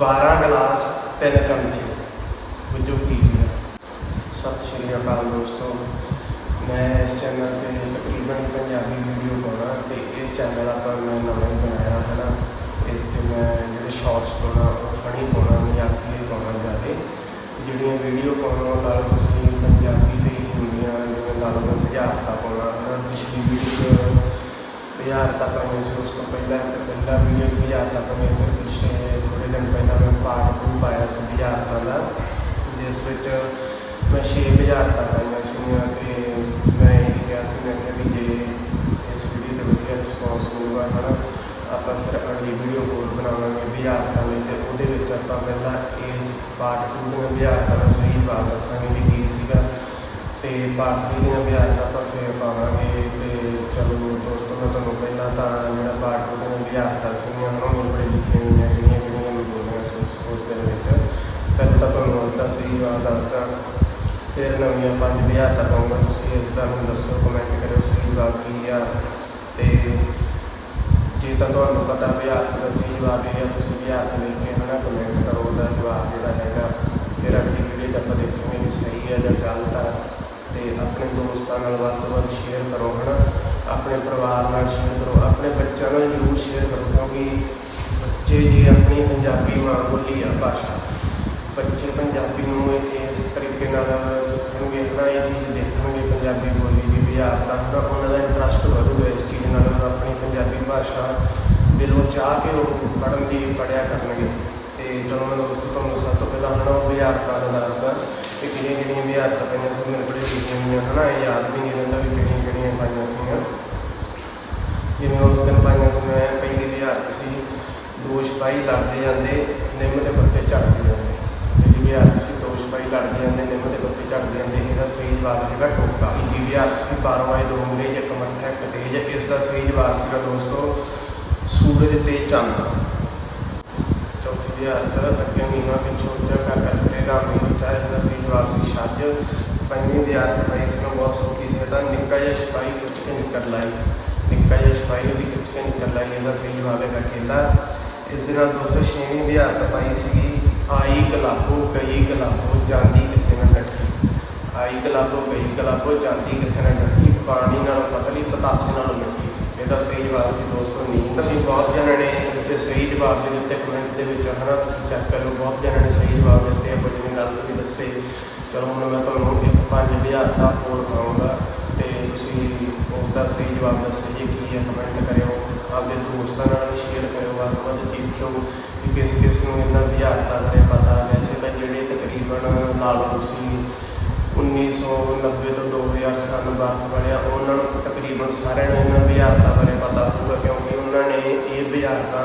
12 glass ਤਿੰਨ ਚਮਚੇ ਵਜੋਂ ਕੀ ਸੀਗਾ ਸਤਿ ਸ਼੍ਰੀ ਅਕਾਲ ਦੋਸਤੋ, ਮੈਂ ਇਸ ਚੈਨਲ ਤੇ ਤਕਰੀਬਨ ਪੰਜਾਬੀ ਵੀਡੀਓ ਪਾਉਣਾ ਤੇ ਇਹ ਚੈਨਲ ਆਪਾਂ ਮੈਂ ਨਵਾਂ ਹੀ ਬਣਾਇਆ, ਹੈ ਨਾ? ਇਸ ਤੇ ਮੈਂ ਜਿਹੜੇ ਸ਼ਾਰਟਸ ਪਾਉਣਾ, ਉਹ ਫਨੀ ਪਾਉਣਾ ਨਹੀਂ ਆਖੀ ਪਾਉਣਾ ਜ਼ਿਆਦੇ। ਤੇ ਜਿਹੜੀਆਂ ਵੀਡੀਓ ਪਾਉਣਾ, ਉਹ ਨਾਲ ਤੁਸੀਂ ਪੰਜਾਬੀ ਤੇ ਹੁੰਦੀਆਂ, ਜਿਵੇਂ ਨਾਲ ਮੈਂ ਬੁਝਾਰਤਾ ਪਾਉਣਾ, ਹੈ ਨਾ? ਪਿਛਲੀ ਵੀਡੀਓ ਬੁਝਾਰਤਾ ਪਾਉਣੀ ਸੀ, ਉਸ ਤੋਂ ਪਹਿਲਾਂ ਇੱਕ ਪਹਿਲਾ ਵੀਡੀਓ ਬੁਝਾਰਤਾ ਪਾਉਣੀ ਫਿਰ ਪਿਛੇ ਥੋੜੇ ਦਿਨ ਪਹਿਲਾਂ ਮੈਂ ਪਾਰਟ 2 ਪਾਇਆ ਸੀ ਬੁਝਾਰਤਾ ਦਾ ਜਿਸ ਵਿੱਚ ਮੈਂ ਛੇ ਤੱਕ ਪਾਈਆਂ ਸੀਗੀਆਂ ਤੇ ਮੈਂ ਇਹ ਕਿਹਾ ਸੀ, ਮੈਂ ਕਿਹਾ ਵੀ ਜੇ ਇਸ ਵੀਡੀਓ ਤੇ ਵਧੀਆ ਰਿਸਪੌਂਸ ਮਿਲੂਗਾ, ਹਨਾ, ਆਪਾਂ ਫਿਰ ਅਗਲੀ ਵੀਡੀਓ ਹੋਰ ਬਣਾਵਾਂਗੇ ਬੁਝਾਰਤਾਂ ਲਈ ਤੇ, ਉਹਦੇ ਵਿੱਚ ਆਪਾਂ ਪਹਿਲਾਂ ਇਸ ਪਾਰਟ 2 ਦੀਆਂ ਬੁਝਾਰਤਾਂ ਦਾ ਸਹੀ ਜਵਾਬ ਦੱਸਾਂਗੇ ਵੀ ਕੀ ਸੀਗਾ ਤੇ ਪਾਰਟ 3 ਦੀਆਂ ਬੁਝਾਰਤਾਂ ਆਪਾਂ ਫਿਰ ਪਾਵਾਂਗੇ ਫਿਰ ਨਵੀਆਂ ਪੰਜ ਬੁਝਾਰਤਾਂ ਪਾਉਂਗਾ ਤੁਸੀਂ ਇਸ ਤੁਹਾਨੂੰ ਮੈਨੂੰ ਦੱਸੋ ਕਮੈਂਟ ਕਰਿਓ, ਸਹੀ ਜਵਾਬ ਕੀ ਆ। ਤੇ ਜੇ ਤਾਂ ਤੁਹਾਨੂੰ ਪਤਾ ਬੁਝਾਰਤ ਦਾ ਸਹੀ ਜਵਾਬ ਇਹ ਆ, ਤੁਸੀਂ ਬੁਝਾਰਤ ਲਿਖ ਕੇ ਹਨਾ ਕਮੈਂਟ ਕਰੋ, ਉਹਦਾ ਜਵਾਬ ਜਿਹੜਾ ਹੈਗਾ। ਫਿਰ ਅਗਲੀ ਵੀਡੀਓ 'ਚ ਆਪਾਂ ਦੇਖਾਂਗੇ ਵੀ ਸਹੀ ਆ ਜਾਂ ਗਲਤ ਆ। ਤੇ ਆਪਣੇ ਦੋਸਤਾਂ ਨਾਲ ਵੱਧ ਤੋਂ ਵੱਧ ਸ਼ੇਅਰ ਕਰੋ ਹਨਾ। ਆਪਣੇ ਪਰਿਵਾਰ ਨਾਲ ਸ਼ੇਅਰ ਕਰੋ, ਆਪਣੇ ਬੱਚਿਆਂ ਨਾਲ ਜ਼ਰੂਰ ਸ਼ੇਅਰ ਕਰੋ, ਕਿਉਂਕਿ ਬੱਚੇ ਜੀ ਆਪਣੀ ਪੰਜਾਬੀ ਮਾਂ ਬੋਲੀ ਆ ਭਾਸ਼ਾ, ਬੱਚੇ ਪੰਜਾਬੀ ਨੂੰ ਇਸ ਤਰੀਕੇ ਨਾਲ ਸਿੱਖਣਗੇ ਹਨਾ, ਇਹ ਚੀਜ਼ ਦੇਖਣਗੇ ਪੰਜਾਬੀ ਬੋਲੀ ਦੀ ਵਿਹਾਰਤਾ ਹਨਾ, ਉਹਨਾਂ ਦਾ ਇੰਟਰਸਟ ਵਧੂਗਾ ਇਸ ਚੀਜ਼ ਨਾਲ ਆਪਣੀ ਪੰਜਾਬੀ ਭਾਸ਼ਾ ਦਿਲੋਂ ਚਾਹ ਕੇ ਉਹ ਪੜ੍ਹਨ ਦੀ ਪੜ੍ਹਿਆ ਕਰਨਗੇ। ਤੇ ਚਲੋ ਮੈਂ ਦੋਸਤੋ, ਤੁਹਾਨੂੰ ਸਭ ਤੋਂ ਪਹਿਲਾਂ, ਹਨਾ, ਉਹ ਵਿਹਾਰਤਾ ਦਾ ਦੱਸਦਾ ਕਿ ਕਿਹੜੀਆਂ ਕਿਹੜੀਆਂ ਵਿਹਾਰਤਾ ਪਈਆਂ ਸੀ, ਮੇਰੇ ਕੋਲ ਲਿਖੀਆਂ ਹੋਈਆਂ, ਹਨਾ, ਇਹ ਯਾਦ ਵੀ ਨਹੀਂ ਰਹਿੰਦਾ ਵੀ ਕਿਹੜੀਆਂ ਕਿਹੜੀਆਂ ਪਾਈਆਂ ਸੀਗੀਆਂ। ਜਿਵੇਂ ਉਸ ਦਿਨ ਪਾਈਆਂ ਸੀ ਮੈਂ ਪਹਿਲੀ ਵਿਹਾਰਤ ਸੀ, ਦੋਸ਼ ਪਾਈ ਲੜਦੇ ਜਾਂਦੇ, ਨਿੰਮ ਦੇ ਪੱਤੇ ਝੜਦੇ ਜਾਂਦੇ ਜਿਹੜੀ ਵਿਹਾਰਤ ਸੀ ਦੋ ਸਿਪਾਹੀ ਲੜਦੇ ਜਾਂਦੇ ਨਿੰਮ ਦੇ ਪੱਤੇ ਝੜਦੇ ਜਾਂਦੇ ਇਹਦਾ ਸਹੀ ਜਵਾਬ ਹੈਗਾ ਟੋਕਾ। ਇੰਦੀ ਵਿਹਾਰਤ ਸੀ ਬਾਰੋਂ ਆਏ, ਦੋ ਅੰਗਰੇਜ਼ ਇੱਕ ਮੱਠਾ ਇੱਕ ਤੇਜ ਇਸ ਦਾ ਸਹੀ ਜਵਾਬ ਸੀਗਾ ਦੋਸਤੋ, ਸੂਰਜ ਤੇ ਚੰਦ। ਚੌਥੀ ਵਿਹਾਰਤ ਅੱਗੇ ਨੀਵਾ ਪਿੱਛੋਂ ਉੱਚਾ ਕਰ ਕਰ ਫਿਰੇ ਰਾਮੀ ਨੂੰ ਚਾਹੇ ਦਾ ਸਹੀ ਜਵਾਬ ਸੀ ਛੱਜ। ਪੰਜਵੀਂ ਵਿਹਾਰਤ ਭਾਈ ਸੀ ਨੂੰ ਬਹੁਤ ਸੌਖੀ ਸੀ, ਇਹਦਾ ਨਿੱਕਾ ਜਿਹਾ ਸਿਪਾਹੀ ਖਿੱਚ ਕੇ ਨਿਕਲ ਲਾਈ ਨਿੱਕਾ ਜਿਹਾ ਸਿਪਾਹੀ ਉਹਦੀ ਖਿੱਚ ਕੇ ਨਿਕਲ ਲਾਈ ਇਹਦਾ ਸਹੀ ਜਵਾਬ ਹੈਗਾ ਕੇਲਾ। ਇਸ ਦੇ ਨਾਲ ਦੋਸਤੋ ਛੇਵੀਂ ਵਿਹਾਰਤ ਪਾਈ ਸੀਗੀ ਆਈ ਗਲਾਬੋ ਗਈ ਗਲਾਬੋ ਜਾਂਦੀ ਕਿਸੇ ਨਾਲ ਡੱਠੀ। ਆਈ ਗਲਾਬੋ ਗਈ ਗਲਾਬੋ ਜਾਂਦੀ ਕਿਸੇ ਨਾਲ ਡੱਠੀ। ਪਾਣੀ ਨਾਲ ਪਤਲੀ ਪਤਾਸੇ ਨਾਲ ਮਿੱਟੀ। ਇਹਦਾ ਸਹੀ ਜਵਾਬ ਸੀ ਦੋਸਤੋ, ਨੀਂਦ। ਤੁਸੀਂ ਬਹੁਤ ਜਣਾਂ ਨੇ ਇਸਦੇ ਸਹੀ ਜਵਾਬ ਦੇ ਦਿੱਤੇ ਕਮੈਂਟ ਦੇ ਵਿੱਚ, ਹਨਾ? ਤੁਸੀਂ ਚੈੱਕ ਕਰੋ ਬਹੁਤ ਜਣਾਂ ਨੇ ਸਹੀ ਜਵਾਬ ਦਿੱਤੇ ਆ ਕੁਝ ਨੇ ਗਲਤ ਵੀ ਦੱਸੇ। ਚਲੋ, ਹੁਣ ਮੈਂ ਤੁਹਾਨੂੰ ਇੱਕ ਪੰਜ ਹਜ਼ਾਰ ਦਾ ਹੋਰ ਪਾਉਂਗਾ ਤੇ ਤੁਸੀਂ ਉਸ ਦਾ ਸਹੀ ਜਵਾਬ ਦੱਸੋ ਜੀ, ਕੀ ਹੈ ਕਮੈਂਟ ਕਰਿਓ। ਆਪਣੇ ਦੋਸਤਾਂ ਨਾਲ ਵੀ ਸ਼ੇਅਰ ਕਰਿਓ, ਵੱਧ ਤੋਂ ਵੱਧ ਦੇਖਿਓ ਕਿ ਕਿਸ ਕਿਸ ਨੂੰ ਇਹਨਾਂ ਵਿਹਾਰਤਾ ਬਾਰੇ ਪਤਾ। ਵੈਸੇ ਤਾਂ ਜਿਹੜੇ ਤਕਰੀਬਨ ਲਾ ਲਓ ਤੁਸੀਂ 1990 ਤੋਂ 2000 ਸਾਲ ਬਾਅਦ ਵਾਲੇ ਆ ਉਹਨਾਂ ਨੂੰ ਤਕਰੀਬਨ ਸਾਰਿਆਂ ਨੂੰ ਇਹਨਾਂ ਵਿਹਾਰਤਾ ਬਾਰੇ ਪਤਾ ਹੋਊਗਾ, ਕਿਉਂਕਿ ਉਹਨਾਂ ਨੇ ਇਹ ਵਿਹਾਰਤਾ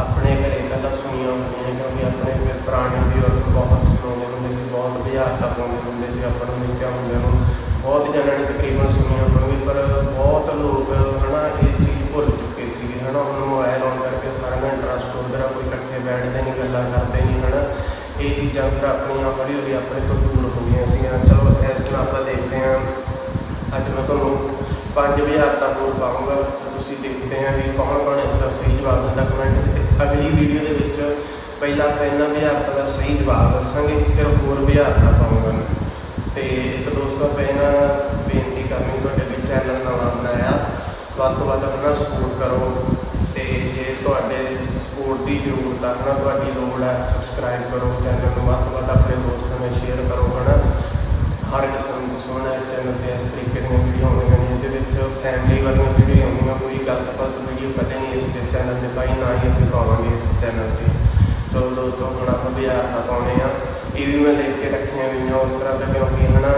ਆਪਣੇ ਘਰੇ ਪਹਿਲਾਂ ਸੁਣੀਆਂ ਇਹ ਆਪਣੀਆਂ ਹੌਲੀ ਹੌਲੀ ਆਪਣੇ ਤੋਂ ਦੂਰ ਹੋ ਗਈਆਂ ਸੀਗੀਆਂ। ਚਲੋ, ਇਸ ਤਰ੍ਹਾਂ ਆਪਾਂ ਦੇਖਦੇ ਹਾਂ। ਅੱਜ ਮੈਂ ਤੁਹਾਨੂੰ 5000 ਦਾ ਹੋਰ ਪਾਉਂਗਾ ਤੇ ਤੁਸੀਂ ਦੇਖਦੇ ਹਾਂ ਵੀ ਕੌਣ ਕੌਣ ਇਸ ਦਾ ਸਹੀ ਜਵਾਬ ਦਿੰਦਾ ਕਮੈਂਟ 'ਚ ਤੇ ਅਗਲੀ ਵੀਡੀਓ ਦੇ ਵਿੱਚ ਪਹਿਲਾਂ ਤਾਂ ਇਹਨਾਂ ਵਿਹਾਰਤਾ ਦਾ ਸਹੀ ਜਵਾਬ ਦੱਸਾਂਗੇ। ਫਿਰ ਹੋਰ ਵਿਹਾਰਤਾ ਪਾਉਂਗਾ ਮੈਂ। ਤੇ ਇੱਕ ਦੋਸਤੋ ਪਹਿਲਾਂ ਬੇਨਤੀ ਕਰਨੀ, ਤੁਹਾਡੇ ਲਈ ਚੈਨਲ ਨਵਾਂ ਬਣਾਇਆ। ਵੱਧ ਤੋਂ ਵੱਧ ਆਪਣਾ ਸਪੋਰਟ ਕਰੋ। ਤੇ ਜੇ ਤੁਹਾਡੇ ਸਪੋਰਟ ਦੀ ਜ਼ਰੂਰਤ ਆ ਹਨਾ ਤੁਹਾਡੀ ਲੋੜ ਹੈ ਸਬਸਕ੍ਰਾਈਬ ਕਰੋ ਚੈਨਲ ਨੂੰ ਵੱਧ ਤੋਂ ਸ਼ੇਅਰ ਕਰੋ, ਹਨਾ? ਹਰ ਕਿਸਮ ਦੀ ਸੋਹਣਾ ਇਸ ਚੈਨਲ ਤੇ ਇਸ ਤਰੀਕੇ ਦੀਆਂ ਵੀਡੀਓ ਆਉਂਦੀਆਂ ਨੇ, ਇਹਦੇ ਵਿੱਚ ਫੈਮਿਲੀ ਵਾਲੀਆਂ ਵੀਡੀਓ ਆਉਂਦੀਆਂ, ਕੋਈ ਗਲਤ ਵੀਡੀਓ ਕਦੇ ਨਹੀਂ ਇਸ ਦੇ ਚੈਨਲ ਤੇ ਪਾਈ ਨਾ ਹੀ ਅਸੀਂ ਪਾਵਾਂਗੇ ਇਸ ਚੈਨਲ ਤੇ। ਚਲੋ ਦੋਸਤੋ, ਹੁਣ ਆਪਾਂ ਬਿਹਾਰ ਨਾ ਪਾਉਣੇ ਆ। ਇਹ ਵੀ ਮੈਂ ਲਿਖ ਕੇ ਰੱਖੀਆਂ ਹੋਈਆਂ ਉਸ ਤਰ੍ਹਾਂ ਦਾ, ਕਿਉਂਕਿ ਹਨਾ,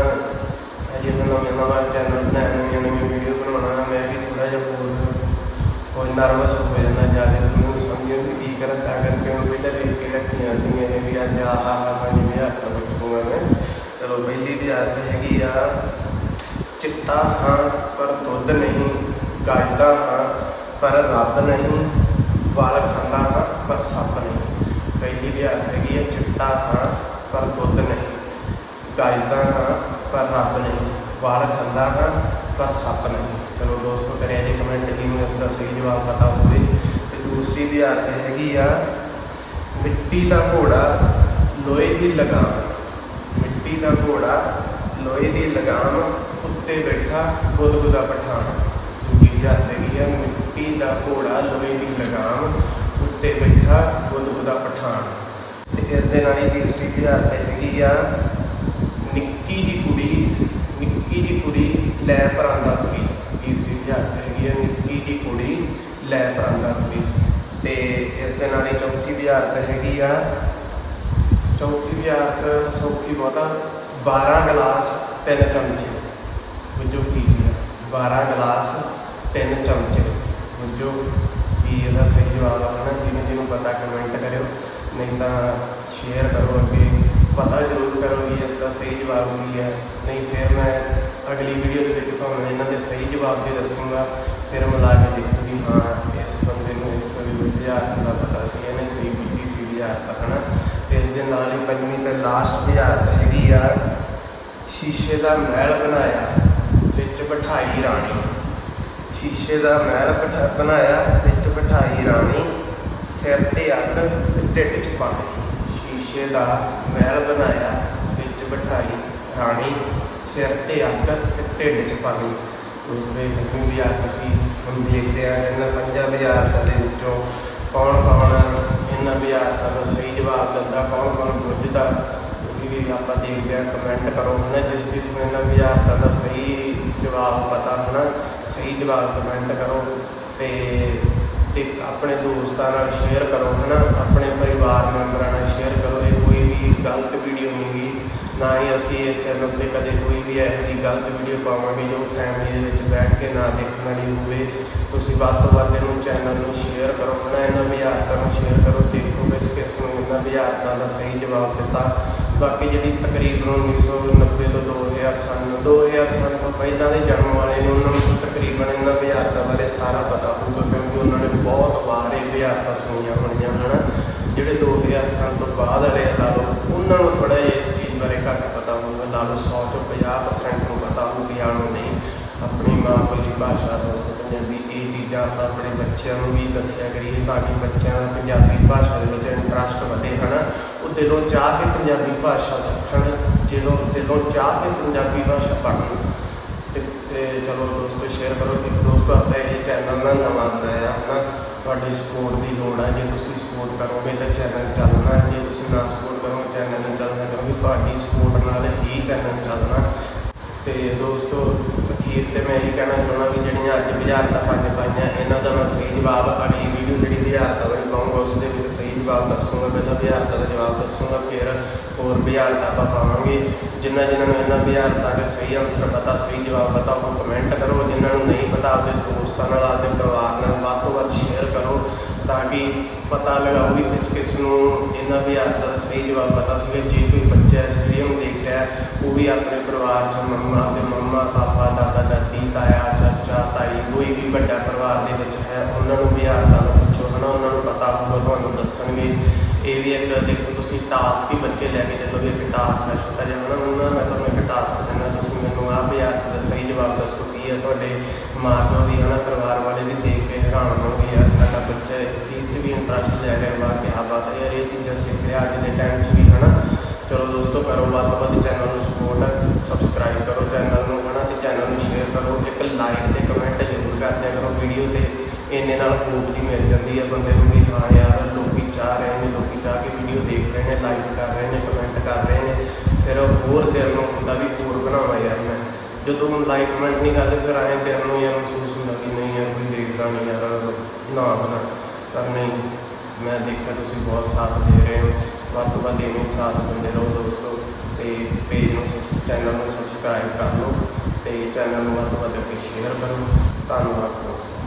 ਅਜੇ ਤਾਂ ਨਵਾਂ ਨਵਾਂ ਚੈਨਲ ਬਣਾਇਆ ਨਵੀਆਂ ਨਵੀਆਂ ਵੀਡੀਓ ਬਣਾਉਣਾ, ਮੈਂ ਵੀ ਥੋੜਾ ਜਿਹਾ ਹੋਰ ਕੋਈ ਨਰਵਸ ਹੋ ਜਾਂਦਾ ਜ਼ਿਆਦਾ। ਪਹਿਲੀ ਹੈਗੀ ਆ। ਚਿੱਟਾ ਹਾਂ, ਪਰ ਦੁੱਧ ਨਹੀਂ। ਗਾਇਦਾ ਹਾਂ, ਪਰ ਰੱਬ ਨਹੀਂ। ਵਾਲ ਖਾਂਦਾ ਹਾਂ, ਪਰ ਸੱਪ ਨਹੀਂ। ਪਹਿਲੀ ਬਿਹਾਰ ਹੈਗੀ ਆ ਚਿੱਟਾ ਹਾਂ, ਪਰ ਦੁੱਧ ਨਹੀਂ। ਗਾਇਦਾ ਹਾਂ, ਪਰ ਰੱਬ ਨਹੀਂ। ਵਾਲ ਖਾਂਦਾ ਹਾਂ, ਪਰ ਸੱਪ ਨਹੀਂ। ਚਲੋ ਦੋਸਤੋ ਕਰਿਆ ਜੇ ਕਮੈਂਟ ਕੀ ਨੂੰ ਇਸ ਦਾ ਸਹੀ ਜਵਾਬ ਪਤਾ ਹੋਵੇ। ਤੇ ਦੂਸਰੀ ਬਿਹਾਰ ਤੇ ਹੈਗੀ ਆ, ਮਿੱਟੀ ਦਾ ਘੋੜਾ ਲੋਹੇ ਦੀ ਲਗਾਮ। ਮਿੱਟੀ ਦਾ ਘੋੜਾ, ਲੋਹੇ ਦੀ ਲਗਾਮ, ਉੱਤੇ ਬੈਠਾ ਗੁਦਗੁਦਾ ਪਠਾਨ। ਦੂਜੀ ਵਿਆਹ ਹੈਗੀ ਹੈ ਮਿੱਟੀ ਦਾ ਘੋੜਾ, ਲੋਹੇ ਦੀ ਲਗਾਮ, ਉੱਤੇ ਬੈਠਾ ਗੁਦਗੁਦਾ ਪਠਾਨ। ਤੇ ਇਸ ਦੇ ਨਾਲ ਹੀ ਤੀਸਰੀ ਵਿਆਹ ਹੈਗੀ ਆ, ਨਿੱਕੀ ਦੀ ਕੁੜੀ, ਨਿੱਕੀ ਦੀ ਕੁੜੀ ਲੈ ਪਰਾਂਦਾ ਤੁਰੀ। ਤੀਸਰੀ ਵਿਆਹ ਹੈਗੀ ਆ, ਨਿੱਕੀ ਦੀ ਕੁੜੀ ਲੈ ਪਰਾਂਦਾ ਤੁਰੀ। ਤੇ ਇਸ ਦੇ ਨਾਲ ਹੀ ਚੌਥੀ ਵਿਆਹ ਹੈਗੀ ਆ ਚੌਥੀ ਵਿਆਹ ਸੌਖੀ ਬਹੁਤਾ 12 ਗਲਾਸ, ਤਿੰਨ ਚਮਚੇ। ਵਜੋ ਕੀ ਸੀ 12 ਗਲਾਸ, ਤਿੰਨ ਚਮਚੇ। ਵਜੋ ਕੀ ਇਹਦਾ ਸਹੀ ਜਵਾਬ ਆ ਨਾ ਜਿਹਨੂੰ ਜਿਹਨੂੰ ਪਤਾ ਕਮੈਂਟ ਕਰਿਓ, ਨਹੀਂ ਤਾਂ ਸ਼ੇਅਰ ਕਰੋ ਅੱਗੇ। ਪਤਾ ਜ਼ਰੂਰ ਕਰੋ ਵੀ ਇਸ ਦਾ ਸਹੀ ਜਵਾਬ ਕੀ ਹੈ ਨਹੀਂ ਫਿਰ ਮੈਂ ਅਗਲੀ ਵੀਡੀਓ ਦੇ ਵਿੱਚ ਤੁਹਾਨੂੰ ਇਹਨਾਂ ਦੇ ਸਹੀ ਜਵਾਬ ਵੀ ਦੱਸੂਗਾ। ਫਿਰ ਮਿਲਾ ਕੇ ਦੇਖੋ ਵੀ ਹਾਂ, ਇਸ ਬੰਦੇ ਨੂੰ ਇਸ ਵਿਦਿਆਰਥੀ ਦਾ ਪਤਾ ਸੀ, ਇਹਨੇ ਸਹੀ ਕੀਤੀ ਸੀ ਵਿਦਿਆਰਥ ਹਨਾ? ਤੇ ਪੰਜਵੀਂ ਤੇ ਲਾਸਟ ਵਿਦਿਆਰਥ ਹੈਗੀ ਆ। ਸ਼ੀਸ਼ੇ ਦਾ ਮਹਿਲ ਬਣਾਇਆ, ਵਿੱਚ ਬਿਠਾਈ ਰਾਣੀ। ਸ਼ੀਸ਼ੇ ਦਾ ਮਹਿਲ ਬਿਠਾ, ਬਣਾਇਆ, ਵਿੱਚ ਬਿਠਾਈ ਰਾਣੀ। ਸਿਰ ਤੇ ਅੱਗ ਤੇ ਢਿੱਡ 'ਚ ਪਾਣੀ ਸ਼ੀਸ਼ੇ ਦਾ ਮਹਿਲ ਬਣਾਇਆ, ਵਿੱਚ ਬਿਠਾਈ ਰਾਣੀ। ਸਿਰ ਤੇ ਅੱਗ ਤੇ ਢਿੱਡ 'ਚ ਪਾਣੀ ਉਸਦੇ ਨਵੀਂ ਵੀ ਆ ਤੁਸੀਂ ਹੁਣ ਦੇਖਦੇ ਆ ਇਹਨਾਂ ਪੰਜਾਂ ਵਿਦਿਆਰਥੀਆਂ ਦੇ ਵਿੱਚੋਂ ਕੌਣ ਕੌਣ ਇਹਨਾਂ ਵਿਦਿਆਰਥੀਆਂ ਦਾ ਸਹੀ ਜਵਾਬ ਦਿੰਦਾ ਕੌਣ ਕੌਣ ਬੁੱਝਦਾ ਤੁਸੀਂ ਵੀ ਆਪਾਂ ਦੇਖਦੇ ਆ ਕਮੈਂਟ ਕਰੋ, ਹਨਾ? ਜਿਸ ਜਿਸ ਨੂੰ ਇਹਨਾਂ ਵਿਦਿਆਰਥੀਆਂ ਦਾ ਸਹੀ ਜਵਾਬ ਪਤਾ, ਹਨਾ? ਸਹੀ ਜਵਾਬ ਕਮੈਂਟ ਕਰੋ ਤੇ ਤੇ ਆਪਣੇ ਦੋਸਤਾਂ ਨਾਲ ਸ਼ੇਅਰ ਕਰੋ, ਹਨਾ? ਆਪਣੇ ਪਰਿਵਾਰ ਮੈਂਬਰਾਂ ਨਾਲ ਸ਼ੇਅਰ ਕਰੋ। ਇਹ ਕੋਈ ਵੀ ਗਲਤ ਵੀਡੀਓ ਨਹੀਂ ਨਾ ਹੀ ਅਸੀਂ ਇਸ ਚੈਨਲ ਤੇ ਕਦੇ ਕੋਈ ਵੀ ਇਹੋ ਜਿਹੀ ਗਲਤ ਵੀਡੀਓ ਪਾਵਾਂਗੇ ਜੋ ਫੈਮਿਲੀ ਦੇ ਵਿੱਚ ਬੈਠ ਕੇ ਨਾ ਦੇਖਣ ਵਾਲੀ ਹੋਵੇ। ਤੁਸੀਂ ਵੱਧ ਤੋਂ ਵੱਧ ਇਹਨੂੰ ਚੈਨਲ ਨੂੰ ਸ਼ੇਅਰ ਕਰੋ, ਹਨਾ? ਇਹਨਾਂ ਵਿਦਿਆਰਥੀਆਂ ਨੂੰ ਸ਼ੇਅਰ ਕਰੋ। ਦੇਖੋ ਕਿਸ ਕਿਸ ਨੂੰ ਇਹਨਾਂ ਵਿਦਿਆਰਥੀਆਂ ਦਾ ਸਹੀ ਜਵਾਬ ਦਿੱਤਾ। ਬਾਕੀ ਜਿਹੜੀ ਤਕਰੀਬਨ 1990 ਤੋਂ 2000 ਸਨ 2000 ਸਨ ਤੋਂ ਪਹਿਲਾਂ ਦੇ ਜਨਮ ਵਾਲੇ ਨੇ ਉਹਨਾਂ ਨੂੰ ਤਕਰੀਬਨ ਇਹਨਾਂ ਵਿਦਿਆਰਥੀਆਂ ਬਾਰੇ ਸਾਰਾ ਪਤਾ ਹੋਊਗਾ ਕਿਉਂਕਿ ਉਹਨਾਂ ਨੇ ਬਹੁਤ ਵਾਰ ਇਹ ਵਿਦਿਆਰਥੀਆਂ ਸੁਣੀਆਂ ਹੋਣੀਆਂ ਹਨਾ। ਜਿਹੜੇ 2000 ਸਾਲ ਤੋਂ ਬਾਅਦ ਵਾਲੇ ਲਾ ਲਓ ਉਹਨਾਂ ਨੂੰ ਥੋੜਾ ਜਿਹਾ ਇਸ ਚੀਜ਼ ਬਾਰੇ ਘੱਟ ਪਤਾ ਹੋਊਗਾ ਲਾ ਲਓ 100 ਤੋਂ 50% ਨੂੰ ਪਤਾ ਹੋਊਗਾ ਨੂੰ ਨਹੀਂ ਆਪਣੀ ਮਾਂ ਬੋਲੀ ਭਾਸ਼ਾ ਦੋਸਤੋ ਪੰਜਾਬੀ, ਇਹ ਚੀਜ਼ਾਂ ਆਪਾਂ ਆਪਣੇ ਬੱਚਿਆਂ ਨੂੰ ਵੀ ਦੱਸਿਆ ਕਰੀਏ ਤਾਂ ਕਿ ਬੱਚਿਆਂ ਦਾ ਪੰਜਾਬੀ ਭਾਸ਼ਾ ਦੇ ਵਿੱਚ ਇੰਟਰਸਟ ਵਧੇ, ਹਨਾ? ਉਹ ਦਿਲੋਂ ਚਾਹ ਕੇ ਪੰਜਾਬੀ ਭਾਸ਼ਾ ਸਿੱਖਣ, ਜਦੋਂ ਦਿਲੋਂ ਚਾਹ ਕੇ ਪੰਜਾਬੀ ਭਾਸ਼ਾ ਪੜ੍ਹਨ। ਤੇ ਚਲੋ ਦੋਸਤੋ ਸ਼ੇਅਰ ਕਰੋ ਕਿ ਦੋਸਤੋ ਆਪਾਂ ਇਹ ਚੈਨਲ ਨਾ ਨਵਾਂ ਬਣਾਇਆ, ਹਨਾ? ਤੁਹਾਡੀ ਸਪੋਰਟ ਦੀ ਲੋੜ ਹੈ। ਜੇ ਤੁਸੀਂ ਸਪੋਰਟ ਕਰੋਗੇ ਤਾਂ ਚੈਨਲ ਚੱਲਣਾ ਹੈ। ਜੇ ਤੁਸੀਂ ਨਾ ਸਪੋਰਟ ਕਰੋਗੇ ਚੈਨਲ ਨਹੀਂ ਚੱਲਣਾ ਕਿਉਂਕਿ ਤੁਹਾਡੀ ਸਪੋਰਟ ਨਾਲ ਹੀ ਚੈਨਲ ਚੱਲਣਾ। ਤੇ ਦੋਸਤੋ, ਅਖੀਰ ਤੇ ਮੈਂ ਇਹ ਕਹਿਣਾ ਚਾਹੁੰਦਾ ਵੀ ਜਿਹੜੀਆਂ ਅੱਜ ਬੁਝਾਰਤਾਂ ਪੰਜ ਪਾਈਆਂ, ਇਹਨਾਂ ਦਾ ਮੈਂ ਸਹੀ ਜਵਾਬ ਅਗਲੀ ਵੀਡੀਓ ਜਿਹੜੀ ਬੁਝਾਰਤਾਂ ਬਾਰੇ ਪਾਉਂਗਾ ਉਸ ਦੇ ਵਿੱਚ ਸਹੀ ਜਵਾਬ ਦੱਸੂਗਾ ਪਹਿਲਾਂ ਬੁਝਾਰਤਾਂ ਦਾ ਜਵਾਬ ਦੱਸੂਗਾ, ਫਿਰ ਹੋਰ ਬੁਝਾਰਤਾਂ ਆਪਾਂ ਪਾਵਾਂਗੇ। ਜਿਨ੍ਹਾਂ ਜਿਨ੍ਹਾਂ ਨੂੰ ਇਹਨਾਂ ਬੁਝਾਰਤਾਂ ਦੇ ਸਹੀ ਆਨਸਰ ਪਤਾ, ਸਹੀ ਜਵਾਬ ਪਤਾ, ਉਹ ਕਮੈਂਟ ਕਰੋ। ਜਿਨ੍ਹਾਂ ਨੂੰ ਨਹੀਂ ਪਤਾ, ਆਪਣੇ ਦੋਸਤਾਂ ਨਾਲ, ਆਪਣੇ ਪਰਿਵਾਰ ਨਾਲ ਵੱਧ ਤੋਂ ਵੱਧ ਸ਼ੇਅਰ ਕਰੋ, ਤਾਂ ਕਿ ਪਤਾ ਲਗਾਓ ਵੀ ਕਿਸ ਕਿਸ ਨੂੰ ਇਹਨਾਂ ਬੁਝਾਰਤਾਂ ਦਾ ਸਹੀ ਜਵਾਬ ਪਤਾ ਸੀਗਾ। ਜੇ ਕੋਈ ਬੱਚਾ ਇਸ ਵੀਡੀਓ ਨੂੰ ਦੇਖ ਰਿਹਾ, ਉਹ ਵੀ ਆਪਣੇ ਪਰਿਵਾਰ 'ਚ ਮੰਮਾ ਤੇ ਮੰਮਾ, ਪਾਪਾ, ਦਾਦਾ, ਦਾਦੀ, ਤਾਇਆ, ਚਾਚਾ, ਤਾਈ, ਕੋਈ ਵੀ ਵੱਡਾ ਪਰਿਵਾਰ ਦੇ ਵਿੱਚ ਹੈ, ਉਹਨਾਂ ਨੂੰ ਬੁਝਾਰਤਾਂ ਦਾ ਪੁੱਛੋ, ਹਨਾ? ਉਹਨਾਂ ਨੂੰ ਪਤਾ ਹੋਊਗਾ, ਤੁਹਾਨੂੰ ਦੱਸਣਗੇ ਇਹ ਵੀ ਇੱਕ ਦੇਖੋ ਤੁਸੀਂ ਟਾਸਕ ਹੀ ਬੱਚੇ ਲੈ ਕੇ ਚੱਲੋਗੇ ਇੱਕ ਟਾਸਕ ਹੈ ਛੋਟਾ ਜਿਹਾ ਹਨਾ ਉਹਨਾਂ ਮੈਂ ਤੁਹਾਨੂੰ ਇੱਕ ਟਾਸਕ ਦਿੰਦਾ ਤੁਸੀਂ ਮੈਨੂੰ ਆਹ ਬੁਝਾਰਤ ਦਾ ਸਹੀ ਜਵਾਬ ਦੱਸੋ ਕੀ ਹੈ। ਤੁਹਾਡੇ ਮਾਂ ਪਿਓ ਵੀ ਹਨਾ, ਪਰਿਵਾਰ ਵਾਲੇ ਵੀ ਦੇਖ ਕੇ ਹੈਰਾਨ ਹੋਣਗੇ, ਯਾਰ ਸਾਡਾ ਬੱਚਾ ਇਸ ਚੀਜ਼ 'ਚ ਵੀ ਇੰਟਰਸਟ ਲੈ ਰਿਹਾ ਵਾ ਕਿ ਹਾਂ ਬਾਤ ਹੈ ਯਾਰ ਇਹ ਚੀਜ਼ਾਂ ਸਿੱਖ ਰਿਹਾ ਅੱਜ ਦੇ ਟਾਈਮ 'ਚ ਵੀ ਹਨਾ। ਚਲੋ ਦੋਸਤੋ, ਕਰੋ ਵੱਧ ਤੋਂ ਵੱਧ ਚੈਨਲ ਨੂੰ ਸਪੋਰਟ ਸਬਸਕ੍ਰਾਈਬ ਕਰੋ ਚੈਨਲ ਨੂੰ ਹਨਾ ਤੇ ਚੈਨਲ ਨੂੰ ਸ਼ੇਅਰ ਕਰੋ। ਇੱਕ ਲਾਈਕ ਤੇ ਕਮੈਂਟ ਜ਼ਰੂਰ ਕਰ ਦਿਆ ਕਰੋ। ਵੀਡੀਓ ਤੇ ਇੰਨੇ ਨਾਲ ਹੋਪ ਦੀ ਮਿਲ ਜਾਂਦੀ ਹੈ ਬੰਦੇ ਨੂੰ ਵੀ, ਹਾਂ ਯਾਰ ਲੋਕੀ ਰਹੇ ਨੇ, ਲੋਕੀ ਚਾਹ ਕੇ ਵੀਡੀਓ ਦੇਖ ਰਹੇ ਨੇ ਲਾਈਕ ਕਰ ਰਹੇ ਨੇ ਕਮੈਂਟ ਕਰ ਰਹੇ ਨੇ। ਫਿਰ ਹੋਰ ਦਿਲ ਨੂੰ ਹੁੰਦਾ ਵੀ ਹੋਰ ਬਣਾਵਾਂ ਯਾਰ ਮੈਂ। ਜਦੋਂ ਹੁਣ ਲਾਈਕ ਕਮੈਂਟ ਨਹੀਂ ਕਰਦੇ ਫਿਰ ਆਏ, ਦਿਲ ਨੂੰ ਯਾਰ ਮਹਿਸੂਸ ਹੁੰਦਾ ਕਿ ਨਹੀਂ ਯਾਰ, ਕੋਈ ਦੇਖਦਾ ਨਹੀਂ ਯਾਰ, ਨਾ ਬਣਾ। ਪਰ ਨਹੀਂ, ਮੈਂ ਦੇਖਿਆ ਤੁਸੀਂ ਬਹੁਤ ਸਾਥ ਦੇ ਰਹੇ ਹੋ। ਵੱਧ ਤੋਂ ਵੱਧ ਇਵੇਂ ਸਾਥ ਦਿੰਦੇ ਰਹੋ ਦੋਸਤੋ। ਤੇ ਪੇਜ ਨੂੰ ਚੈਨਲ ਨੂੰ ਸਬਸਕ੍ਰਾਈਬ ਕਰ ਲਓ। ਤੇ ਚੈਨਲ ਨੂੰ ਵੱਧ ਤੋਂ ਵੱਧ ਅੱਗੇ ਸ਼ੇਅਰ ਕਰੋ। ਧੰਨਵਾਦ ਦੋਸਤੋ।